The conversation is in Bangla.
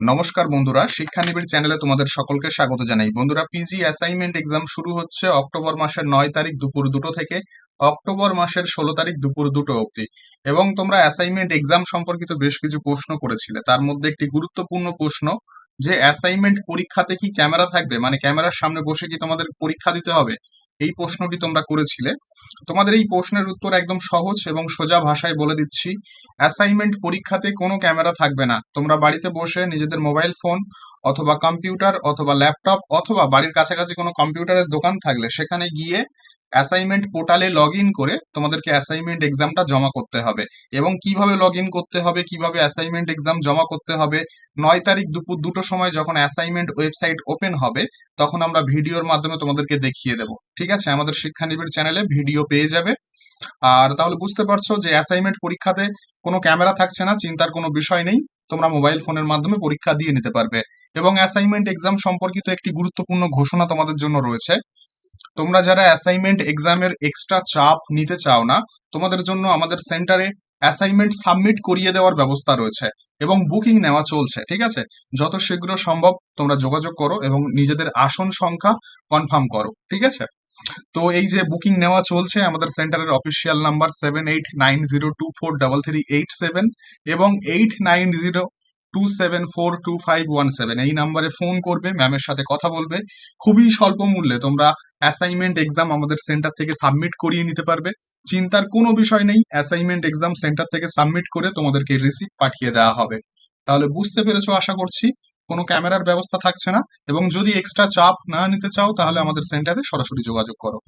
নমস্কার বন্ধুরা, শিক্ষানিবিড় চ্যানেলে তোমাদের সকলকে স্বাগত জানাই। বন্ধুরা পিজি অ্যাসাইনমেন্ট এক্সাম শুরু হচ্ছে অক্টোবর মাসের নয় তারিখ দুপুর দুটো থেকে অক্টোবর মাসের ষোলো তারিখ দুপুর দুটো অবধি। এবং তোমরা অ্যাসাইনমেন্ট এক্সাম সম্পর্কিত বেশ কিছু প্রশ্ন করেছিলে। তার মধ্যে একটি গুরুত্বপূর্ণ প্রশ্ন যে অ্যাসাইনমেন্ট পরীক্ষাতে কি ক্যামেরা থাকবে? মানে ক্যামেরার সামনে বসে কি তোমাদের পরীক্ষা দিতে হবে? এই প্রশ্নটি তোমরা করেছিলে। তোমাদের এই প্রশ্নের উত্তর একদম সহজ এবং সোজা ভাষায় বলে দিচ্ছি। অ্যাসাইনমেন্ট পরীক্ষাতে কোনো ক্যামেরা থাকবে না। তোমরা বাড়িতে বসে নিজেদের মোবাইল ফোন অথবা কম্পিউটার অথবা ল্যাপটপ অথবা বাড়ির কাছাকাছি কোনো কম্পিউটারের দোকান থাকলে সেখানে গিয়ে অ্যাসাইনমেন্ট পোর্টালে লগ করে তোমাদেরকে অ্যাসাইনমেন্ট এক্সামটা জমা করতে হবে। এবং কীভাবে লগ করতে হবে, কীভাবে অ্যাসাইনমেন্ট এক্সাম জমা করতে হবে, নয় তারিখ দুপুর দুটো সময় যখন অ্যাসাইনমেন্ট ওয়েবসাইট ওপেন হবে, তখন আমরা ভিডিওর মাধ্যমে তোমাদেরকে দেখিয়ে দেবো। ঠিক আছে? আমাদের শিক্ষানিবিড় চ্যানেলে ভিডিও পেয়ে যাবে। আর তাহলে বুঝতে পারছ যে অ্যাসাইনমেন্ট পরীক্ষাতে কোনো ক্যামেরা থাকছে না, চিন্তার কোনো বিষয় নেই। তোমরা মোবাইল ফোনের মাধ্যমে পরীক্ষা দিয়ে নিতে পারবে। এবং অ্যাসাইনমেন্ট এক্সাম সম্পর্কিত একটি গুরুত্বপূর্ণ ঘোষণা তোমাদের জন্য রয়েছে। তোমরা যারা অ্যাসাইনমেন্ট এক্সামের এক্সট্রা চাপ নিতে চাও না, তোমাদের জন্য আমাদের সেন্টারে অ্যাসাইনমেন্ট সাবমিট করিয়ে দেওয়ার ব্যবস্থা রয়েছে এবং বুকিং নেওয়া চলছে, ঠিক আছে? যত শীঘ্র সম্ভব তোমরা যোগাযোগ করো এবং নিজেদের আসন সংখ্যা কনফার্ম করো, ঠিক আছে? তো এই যে বুকিং নেওয়া চলছে, আমাদের সেন্টারের official number seven eight nine zero two four double three eight seven এবং eight nine zero two seven four two five one seven এই নাম্বারে ফোন করবে ম্যামের সাথে কথা বলবে। খুবই স্বল্প মূল্যে, তোমরা অ্যাসাইনমেন্ট এক্সাম আমাদের সেন্টার থেকে সাবমিট করিয়ে নিতে পারবে। চিন্তার কোনো বিষয় নেই অ্যাসাইনমেন্ট এক্সাম সেন্টার থেকে সাবমিট করে তোমাদেরকে রিসিপ্ট পাঠিয়ে দেওয়া হবে। তাহলে বুঝতে পেরেছ, আশা করছি কোনো ক্যামেরার ব্যবস্থা থাকছে না। এবং যদি এক্সট্রা চাপ না নিতে চাও, তাহলে আমাদের সেন্টারে সরাসরি যোগাযোগ করো।